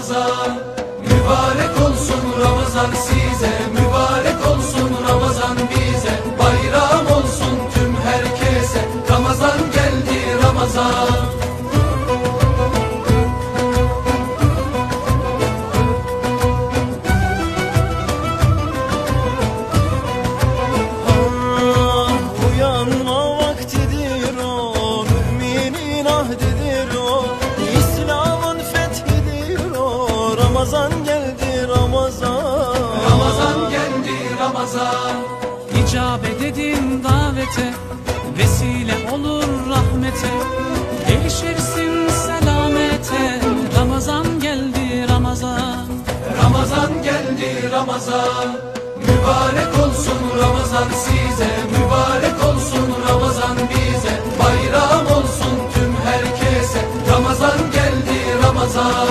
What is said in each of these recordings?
Ramazan Mübarek olsun Ramazan size Mübarek olsun Ramazan bize. Bayram olsun tüm herkese Ramazan geldi Ramazan. Ah, uyanma vaktidir o Müminin ahdidir Ramazan geldi Ramazan. Ramazan geldi Ramazan. İcabet edin davete. Vesile olur rahmete. Erişirsin selamete. Ramazan geldi Ramazan. Ramazan geldi Ramazan. Mübarek olsun Ramazan size. Mübarek olsun Ramazan bize. Bayram olsun tüm herkese. Ramazan geldi Ramazan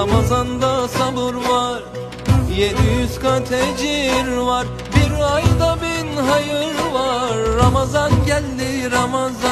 Ramazanda sabır var 700 kat ecir var Bir ayda bin hayır var. Ramazan geldi Ramazan